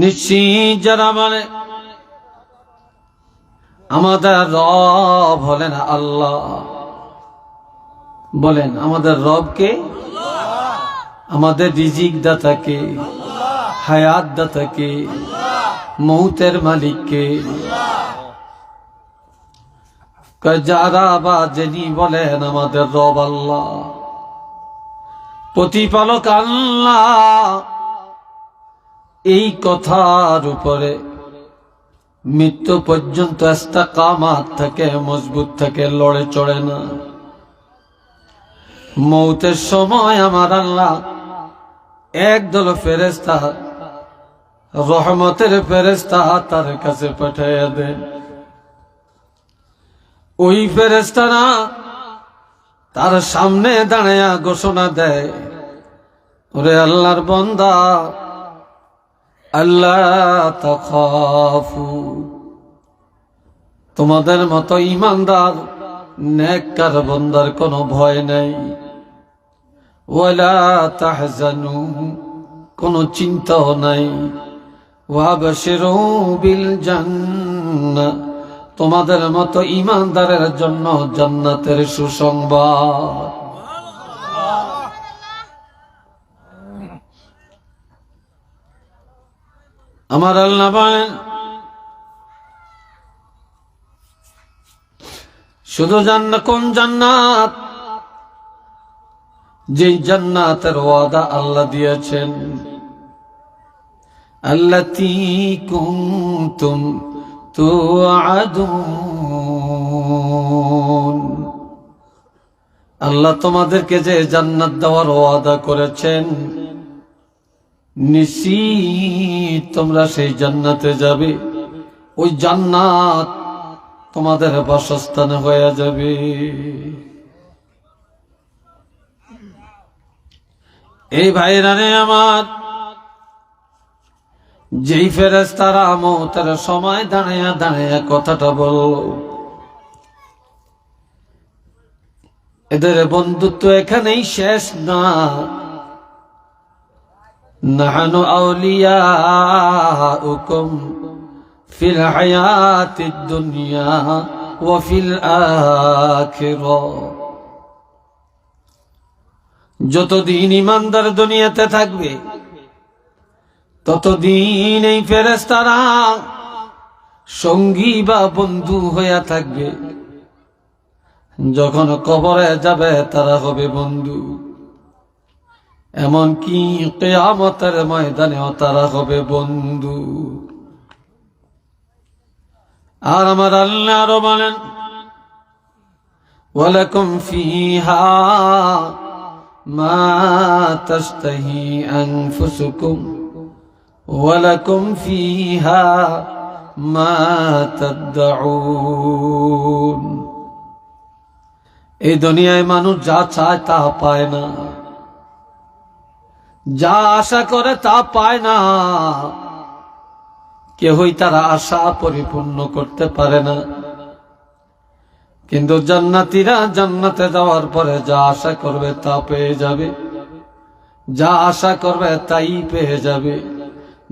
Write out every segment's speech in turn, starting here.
নিশ্চিত যারা মানে আমাদের রব হলেন আল্লাহ। বলেন, আমাদের রবকে আমাদের রিজিক দাতাকে হায়াত দাতাকে মৌতের মালিককে যারা বা যিনি বলেন, আমাদের রব আল্লাহ। প্রতিপালক আল্লাহ। এই কথার উপরে মৃত্যু পর্যন্ত একটা কামাত থাকে, মজবুত থাকে লড়ে চড়ে না। মৌতের সময় আমার আল্লাহ একদল ফেরেস্তা রহমতের ফেরেস্তা তার কাছে পাঠাইয়া দেন। ওই ফেরেস্তারা তার সামনে দাঁড়াইয়া ঘোষণা দেয়, ওরে আল্লাহর বন্দা আল্লাহ তখাফু। তোমাদের মতো ইমানদার, নেককার বন্দার কোনো ভয় নেই। ওয়ালা তাহজানু, কোনো চিন্তাও নাই। ওয়াবশিরু বিল জান্নাহ তোমাদের মতো ইমানদারের জন্য জান্নাতের সুসংবাদ। আমার আল্লাহ বলেন, শুধু জান্নাত, কোন জান্নাত? যে জান্নাতের ওয়াদা আল্লাহ দিয়েছেন। আল্লাতি তুআদুন। আল্লাহ তোমাদেরকে যে জান্নাত দেওয়ার ওয়াদা করেছেন নিশ্চিত তোমরা সেই জান্নাতে যাবে। ওই জান্নাত তোমাদের বাসস্থান হয়ে যাবে। এই ভাইরা রে আমার, যেই ফেরেস তারা মৌতের সময় দাঁড়াইয়া দাঁড়াইয়া কথাটা বল এদের বন্ধুত্ব এখানেই শেষ না। نحن أولياؤكم في الحياة الدنيا وفي الآخرة যতদিন ইমানদার দুনিয়াতে থাকবে ততদিন এই ফেরেস্তারা সঙ্গী বা বন্ধু হইয়া থাকবে যখন কবরে যাবে তারা হবে বন্ধু এমনকি কেয়ামতের ময়দানেও তারা হবে বন্ধু। আর আমার আল্লাহ আরও বলেন, ওয়ালাকুম ফিহা মা তাশতাহি আনফুসুকুম, ওয়ালাকুম ফিহা মা তাদউন। এই দুনিয়ায় মানুষ যা চায় তা পায় না। যা আশা করে তা পায় না। কেহই তারা আশা পরিপূর্ণ করতে পারে না। কিন্তু জান্নাতিরা জান্নাতে যাওয়ার পরে যা আশা করবে তা পেয়ে যাবে। যা আশা করবে তাই পেয়ে যাবে।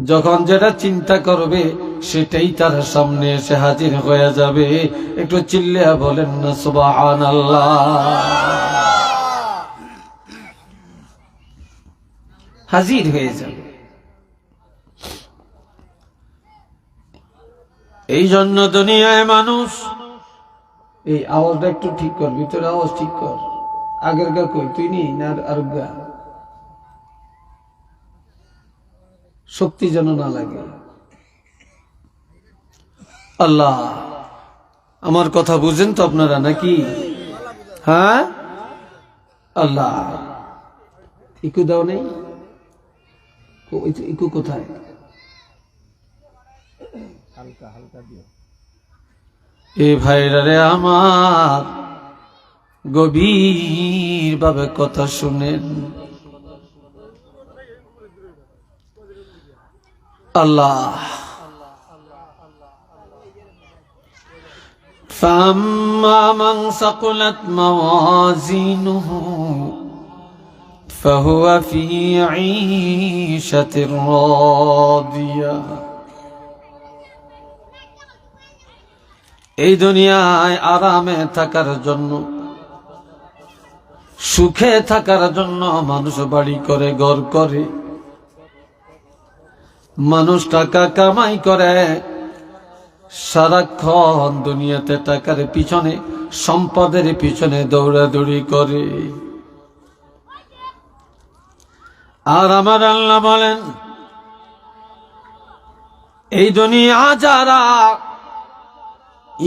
যখন যেটা চিন্তা করবে, সেটাই তার সামনে এসে হাজির হয়ে যাবে। একটু চিল্লিয়া বলেন না সুবাহ হাজির হয়ে যাবে এই জন্য দুনিয়ায় মানুষ এই আওয়াজটা একটু ঠিক কর ভিতরে আওয়াজ ঠিক কর। আগের গা কই তুই নি না আর গা? শক্তি যেন না লাগে। আল্লাহ আমার কথা বুঝেন তো আপনারা নাকি? হ্যাঁ? আল্লাহ ইকু দাও নেই। ইকু কোথায় এ ভাইরা রে আমার গভীর ভাবে কথা শুনেন আল্লাহ فأما من ثقلت موازينه فهو في عيشة راضية এই দুনিয়ায় আরামে থাকার জন্য সুখে থাকার জন্য মানুষ বাড়ি করে ঘর করে মানুষ টাকা কামাই করে সারাক্ষণ দুনিয়াতে টাকার পিছনে সম্পদের পিছনে দৌড়াদৌড়ি করে আর আমার আল্লাহ বলেন, এই দুনিয়া যারা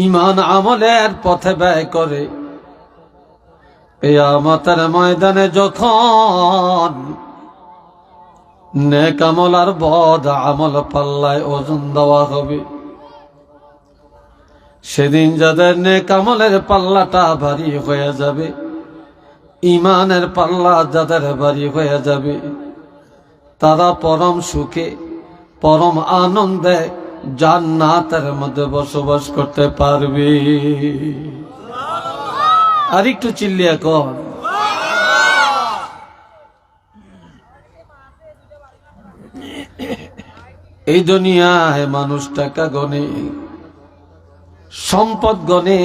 ইমান আমলের পথে ব্যয় করে এই আমাদের ময়দানে যখন নেক আমল আর বদ আমল পাল্লায় ওজন দেওয়া হবে, সেদিন যাদের নেক আমলের পাল্লাটা ভারী হয়ে যাবে ইমানের পাল্লা যাদের ভারী হয়ে যাবে তারা পরম সুখে, পরম আনন্দে জান্নাতের মধ্যে বসবাস করতে পারবে। আর একটু চিল্লিয়া কর। এই দুনিয়ায় মানুষ টাকা গনে, সম্পদ গনে,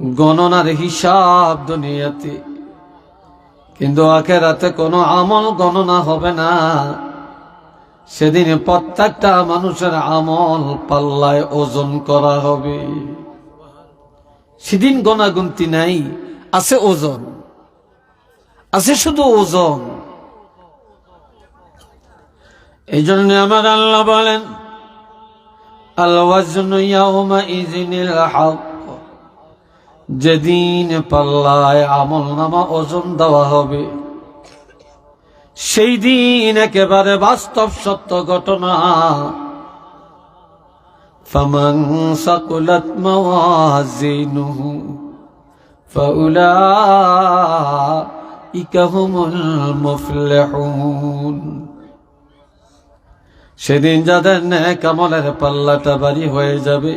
গণনার হিসাব দুনিয়াতে কিন্তু আখেরাতে কোনো আমল গণনা হবে না। সেদিন প্রত্যেকটা মানুষের আমল পাল্লায় ওজন করা হবে। সেদিন গণাগুন্তি নাই, আছে ওজন। আছে শুধু ওজন। এই জন্য আমার আল্লাহ বলেন আল্লাহ যেদিন পাল্লায় আমল নামা ওজন দেওয়া হবে সেই দিন একেবারে বাস্তব সত্য ঘটনা فمن ثقلت موازينه فأولئك هم المفلحون সেদিন যাদের ন্যাক আমলের পাল্লাটা বাড়ি হয়ে যাবে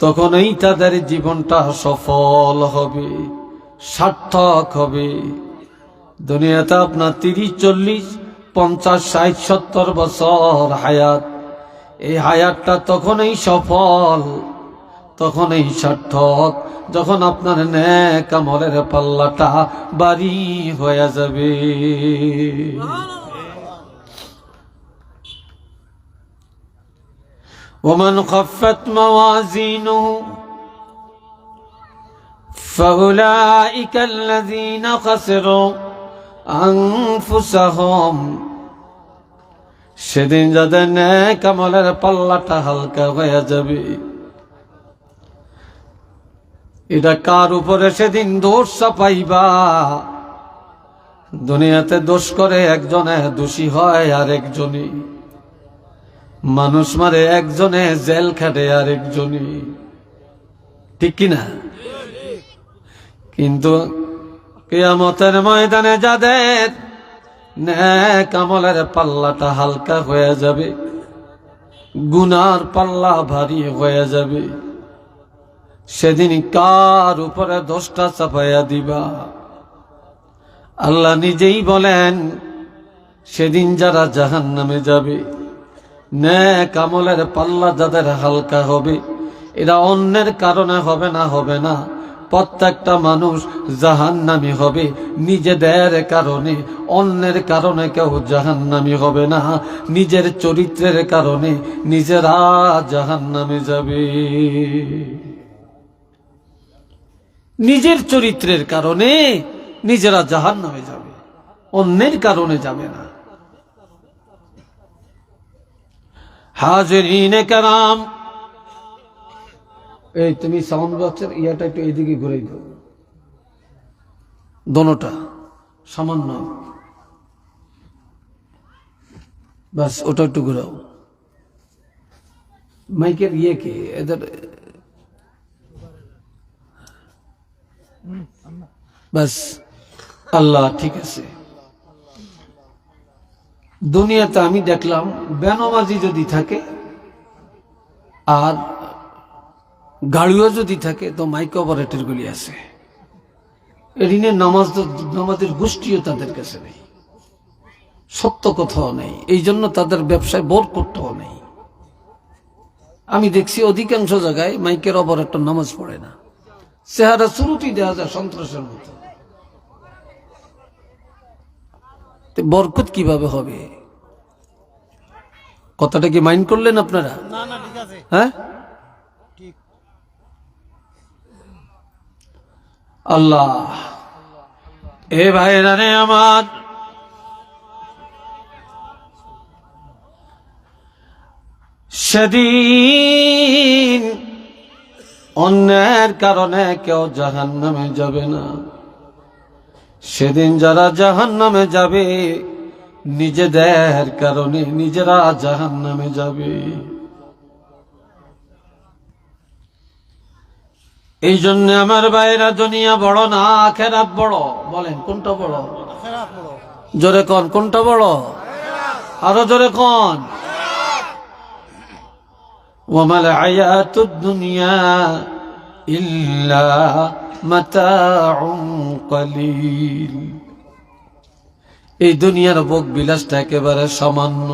তখনই তাদের জীবনটা সফল হবে, সার্থক হবে। দুনিয়াতে আপনার তিরিশ, চল্লিশ, পঞ্চাশ, ষাট, সত্তর বছর হায়াত। এই হায়াতটা তখনই সফল, তখনই সার্থক, যখন আপনার ন্যাক আমলের পাল্লাটা বাড়ি হয়ে যাবে। ومن خفت موازينه فأولئك الذين خسروا أنفسهم সেদিন যাদের ন্যাক আমলের পাল্লাটা হালকা হয়ে যাবে এটা কার উপরে সেদিন দোষ চাপাইবা দুনিয়াতে দোষ করে একজনে দোষী হয় আর একজনই মানুষ মারে একজনে, জেল খাটে আর একজনই ঠিক কিনা কিন্তু কেয়ামতের ময়দানে যাদের ন্যাক আমলের পাল্লাটা হালকা হয়ে যাবে, গুনার পাল্লা ভারী হয়ে যাবে, সেদিন কার উপরে দোষটা চাপাইয়া দিবা? আল্লাহ নিজেই বলেন, সেদিন যারা জাহান নামে যাবে ন্যাক আমলের পাল্লা যাদের হালকা হবে, এরা অন্যের কারণে হবে না হবে না। প্রত্যেকটা মানুষ জাহান্নামি হবে, নিজেদের কারণে, অন্যের কারণে কেউ জাহান্নামি হবে না। নিজের চরিত্রের কারণে নিজেরা জাহান্নামে যাবে। নিজের চরিত্রের কারণে নিজেরা জাহান্নামে যাবে, অন্যের কারণে যাবে না। হাজরিন কারাম। এই তুমি সাউন্ড বক্সের ইয়াটা একটু এইদিকে ঘুরে দাও। দোনোটা, সামান্য। বাস ওটা একটু ঘুরাও। মাইকের ইয়ে কি? এদের বাস আল্লাহ, ঠিক আছে। দুনিয়াতে আমি দেখলাম বেনমাজি যদি থাকে আর গাড়িও যদি থাকে, তো মাইক অপারেটর গুলি আছে। এদিনে নামাজ নামাজের গোষ্ঠীও তাদের কাছে নেই। সত্য কথাও নেই। এই জন্য তাদের ব্যবসায় বোর করতেও নেই। আমি দেখছি অধিকাংশ জায়গায় মাইকের অপর একটা নামাজ পড়ে না। চেহারা শুরুতেই দেওয়া যায় সন্ত্রাসের মতো তো বরকত কীভাবে হবে? কথাটা কি মাইন্ড করলেন আপনারা? হ্যাঁ? আল্লাহ। এ ভাইরা রে আমার। সেদিন অন্যের কারণে কেউ জাহান নামে যাবে না। সেদিন যারা জাহান নামে যাবে, নিজেদের কারণে নিজেরা জাহান নামে যাবে। এই জন্য আমার বাইরা দুনিয়া বড় না খেরাপ বড়। বলেন, কোনটা বড়? জোরে কন, কোনটা বড়? আরও জোরে কন। ওমাল তো দুনিয়া ইল্লা কলিল। এই দুনিয়ার ভোগ বিলাসটা একেবারে সামান্য।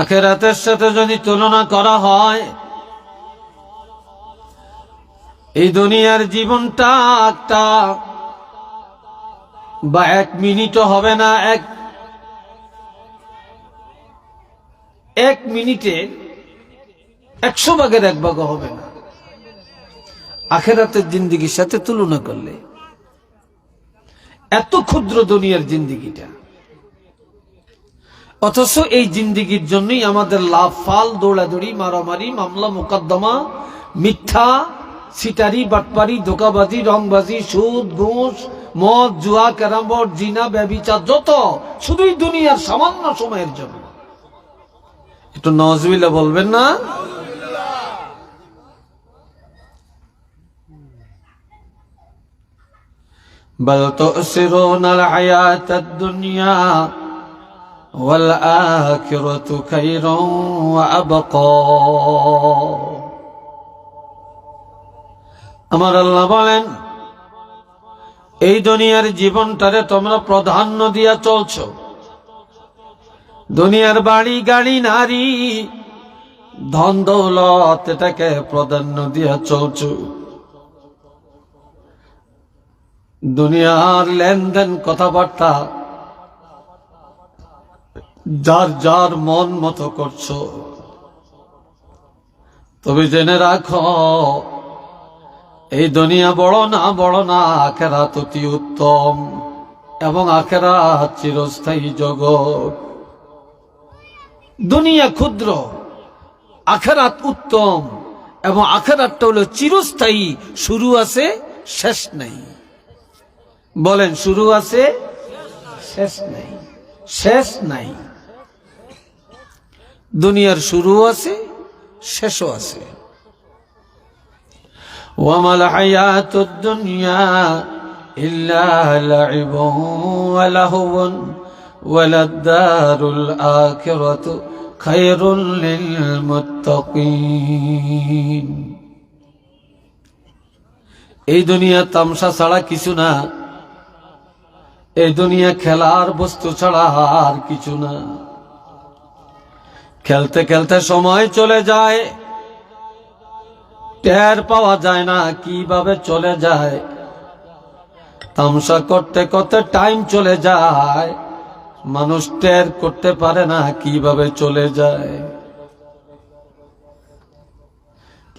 আখেরাতের সাথে যদি তুলনা করা হয়, এই দুনিয়ার জীবনটা একটা বা এক মিনিটও হবে না, এক এক মিনিটে একশো ভাগের এক ভাগও হবে না। আখেরাতের জিন্দিগির সাথে তুলনা করলে এত ক্ষুদ্র দুনিয়ার জিন্দিগিটা। অথচ এই জিন্দিগির জন্যই আমাদের লাভ ফাল দৌড়াদৌড়ি, মারামারি, মামলা, মোকদ্দমা, মিথ্যা সিটারি বাটপারি, ধোকাবাজি, রংবাজি, সুদ, ঘুষ, মদ, জুয়া, ক্যারামবোর্ড, জিনা, ব্যবিচার, যত শুধুই দুনিয়ার সামান্য সময়ের জন্য। একটু নজবিল্লা বলবেন না? بل تؤثرون الحياة الدنيا والآخرة خير وأبقى আমার আল্লাহ বলেন এই দুনিয়ার জীবনটারে তোমরা প্রাধান্য দিয়া চলছ দুনিয়ার বাড়ি গাড়ি নারী ধন দৌলত এটাকে প্রাধান্য দিয়া চলছ দুনিয়ার লেনদেন, কথাবার্তা, যার যার মন মতো করছ। তবে জেনে রাখো, এই দুনিয়া বড় না বড় না আখেরাত অতি উত্তম এবং আখেরাত চিরস্থায়ী জগৎ। দুনিয়া ক্ষুদ্র, আখেরাত উত্তম এবং আখেরাতটা হলো চিরস্থায়ী, শুরু আছে, শেষ নাই। বলেন, শুরু আছে? শেষ নাই। শেষ নাই। দুনিয়ার শুরু আছে, শেষও আছে। ওয়ামাল হায়াতুদ দুনিয়া এই দুনিয়া তামসা ছাড়া কিছু না। এই দুনিয়া খেলার বস্তু ছাড়া আর কিছু না। খেলতে খেলতে সময় চলে যায়, টের পাওয়া যায় না কীভাবে চলে যায়। তামসা করতে করতে টাইম চলে যায়, মানুষ টের করতে পারে না কীভাবে চলে যায়।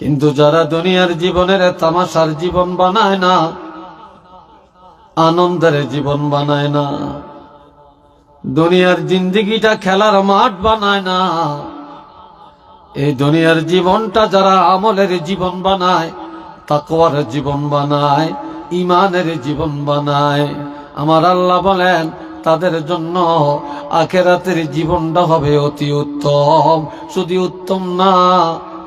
কিন্তু যারা দুনিয়ার জীবনের তামাশার জীবন বানায় না আনন্দের জীবন বানায় না। দুনিয়ার জিন্দিগিটা খেলার মাঠ বানায় না। এই দুনিয়ার জীবনটা যারা আমলের জীবন বানায়, তাকওয়ার জীবন বানায় ইমানের জীবন বানায়। আমার আল্লাহ বলেন, তাদের জন্য আখেরাতের জীবনটা হবে অতি উত্তম। শুধু উত্তম না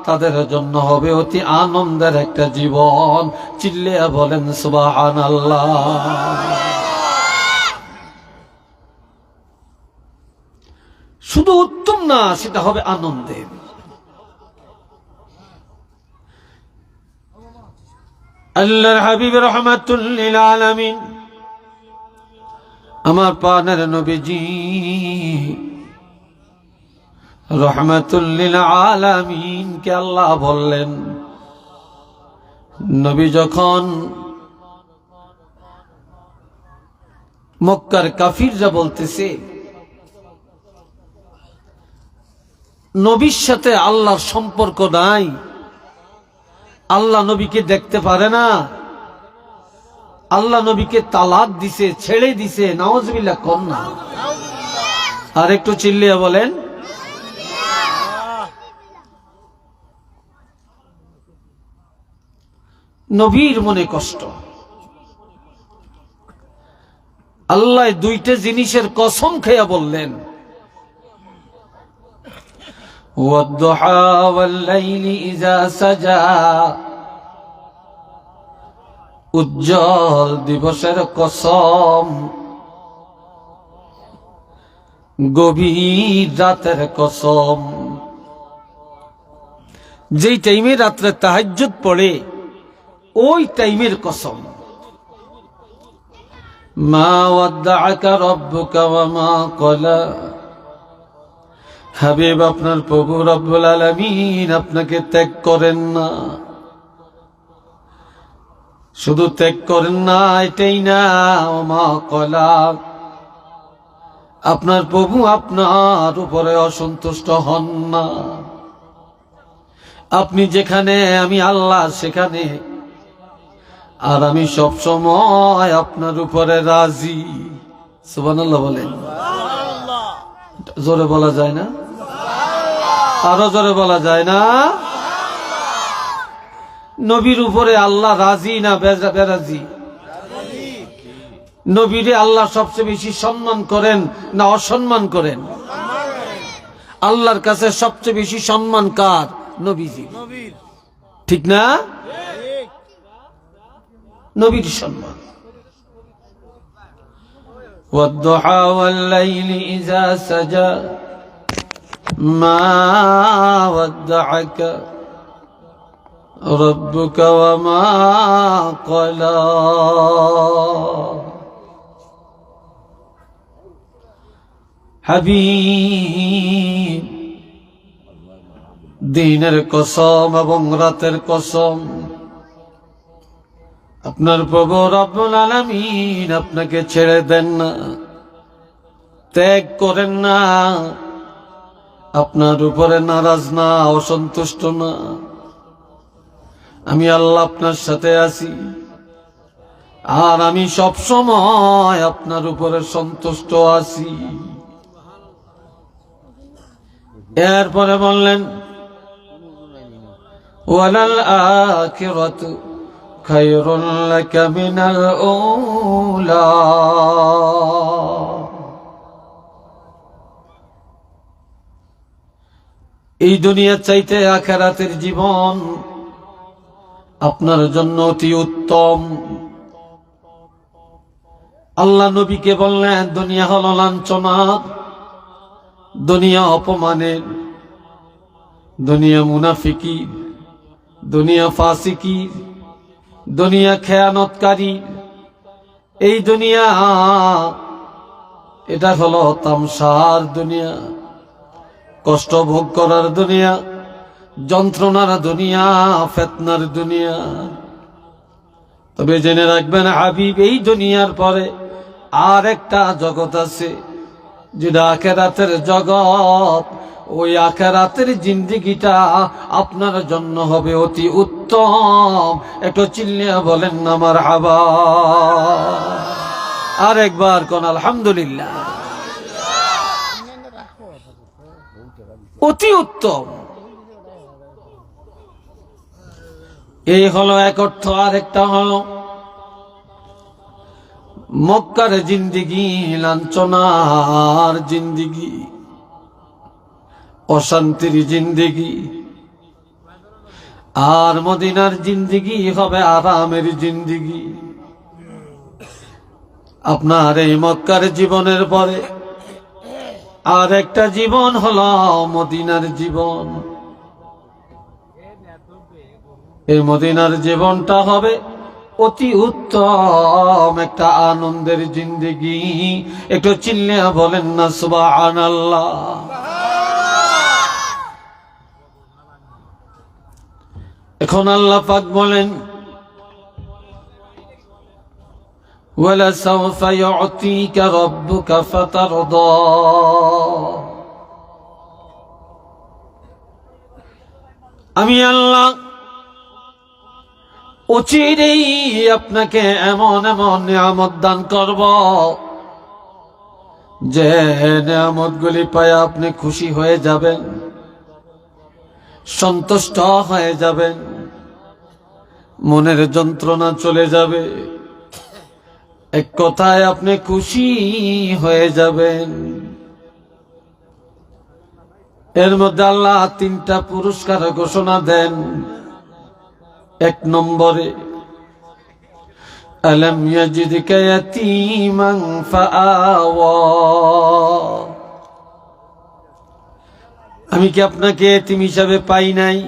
তাদের জন্য হবে অতি আনন্দের একটা জীবন। চিল্লিয়া বলেন সুবাহান শুধু উত্তম না, সেটা হবে আনন্দের আল্লাহর আমার পানের নবীজি রহমাতুল্লিল আলামিনকে আল্লাহ বললেন? নবী যখন মক্কার কাফিররা বলতেছে, নবীর সাথে আল্লাহর সম্পর্ক নাই, আল্লাহ নবীকে দেখতে পারে না, আল্লাহ নবীকে তালাক দিছে, ছেড়ে দিছে নওয়াজবিল্লা কম না। আর একটু চিল্লিয়া বলেন নবীর মনে কষ্ট। আল্লাহ দুইটা জিনিসের কসম খেয়া বললেন। উজ্জ্বল দিবসের কসম। গভীর রাতের কসম। যেই টাইমে রাত্রে তাহাজ পড়ে ওই টাইমের কসম। মা আপনার প্রভু আপনাকে ত্যাগ করেন না। শুধু ত্যাগ করেন না, এটাই না মা কলা আপনার প্রভু আপনার উপরে অসন্তুষ্ট হন না। আপনি যেখানে, আমি আল্লাহ সেখানে। আর আমি সব সময় আপনার উপরে রাজি। সুবহানাল্লাহ বলেন। জোরে বলা যায় না? আরও জোরে বলা যায় না? নবীর উপরে আল্লাহ রাজি না বেরাজি? নবীরে আল্লাহ সবচেয়ে বেশি সম্মান করেন না অসম্মান করেন? আল্লাহর কাছে সবচেয়ে বেশি সম্মান কার? নবীজি ঠিক না? নবীর সম্মান والضحى والليل إذا سجى ما ودعك ربك وما قلى হাবিব দিনের কসম এবং রাতের কসম আপনার প্রভু রব্বুল আলামিন আপনাকে ছেড়ে দেন না, ত্যাগ করেন না। আপনার উপরে নারাজ না, অসন্তুষ্ট না। আমি আল্লাহ আপনার সাথে আছি। আর আমি সব সময় আপনার উপরে সন্তুষ্ট আছি। এরপরে বললেন, ওয়ালাল আখিরাতু। খায়রুল লাকা মিনাল উলা এই দুনিয়ার চাইতে আখেরাতের জীবন আপনার জন্য অতি উত্তম। আল্লাহ নবীকে বললেন, দুনিয়া হলো লাঞ্ছনার দুনিয়া অপমানের দুনিয়া মুনাফিকি, দুনিয়া ফাসিকি দুনিয়া খেয়ানতকারী। এই দুনিয়া, এটা হলো তামসার দুনিয়া, কষ্ট ভোগ করার দুনিয়া, যন্ত্রণার দুনিয়া, ফেতনার দুনিয়া। তবে জেনে রাখবেন, হাবিব, এই দুনিয়ার পরে আর একটা জগৎ আছে, যেটা আখেরাতের জগৎ ওই আখেরাতের জিন্দিগিটা আপনার জন্য হবে অতি উত্তম। একটু চিল্লিয়া বলেন আমার হাবা আর একবার কোন আলহামদুলিল্লাহ। অতি উত্তম। এই হলো এক অর্থ, আর একটা হলো, মক্কার জিন্দিগি, লাঞ্ছনার জিন্দিগি। অশান্তির জিন্দিগি। আর মদিনার জিন্দিগি হবে আরামের জিন্দিগি। আপনার এই মক্কার জীবনের পরে আর একটা জীবন হলো মদিনার জীবন। এই মদিনার জীবনটা হবে অতি উত্তম একটা আনন্দের জিন্দগি। একটু চিল্লিয়া বলেন না সুবাহ আল্লাহ এখন আল্লাহ পাক বলেন ولسوف يعطيك ربك فترضى আমি আল্লাহ অচিরেই আপনাকে এমন এমন নিয়ামত দান করব যে নিয়ামত গুলি পায় আপনি খুশি হয়ে যাবেন সন্তুষ্ট হয়ে যাবেন মনের যন্ত্রণা চলে যাবে। এক কথায় আপনি খুশি হয়ে যাবেন। এর মধ্যে আল্লাহ তিনটা পুরস্কার ঘোষণা দেন। এক নম্বরে আমি কি আপনাকে এতিম হিসাবে পাই নাই?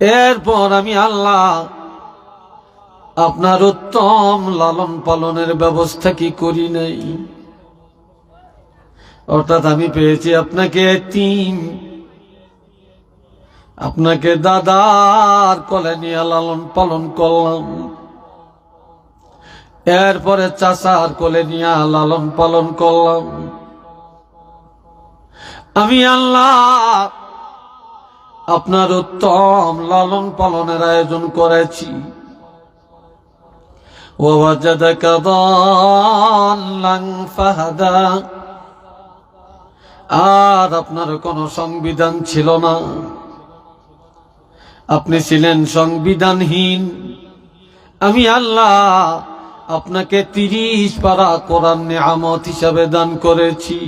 এরপর আমি আল্লাহ আপনার উত্তম লালন পালনের ব্যবস্থা কি করি নাই? অর্থাৎ আমি পেয়েছি আপনাকে তিন। আপনাকে দাদার কলে নিয়ে লালন পালন করলাম। এরপরে চাষার কোলে নিয়ে লালন পালন করলাম। আমি আল্লাহ আপনার উত্তম লালন পালনের আয়োজন করেছি। আর আপনার কোনো সংবিধান ছিল না। আপনি ছিলেন সংবিধানহীন। আমি আল্লাহ আপনাকে তিরিশ পারা কোরআন নিয়ামত হিসাবে দান করেছি।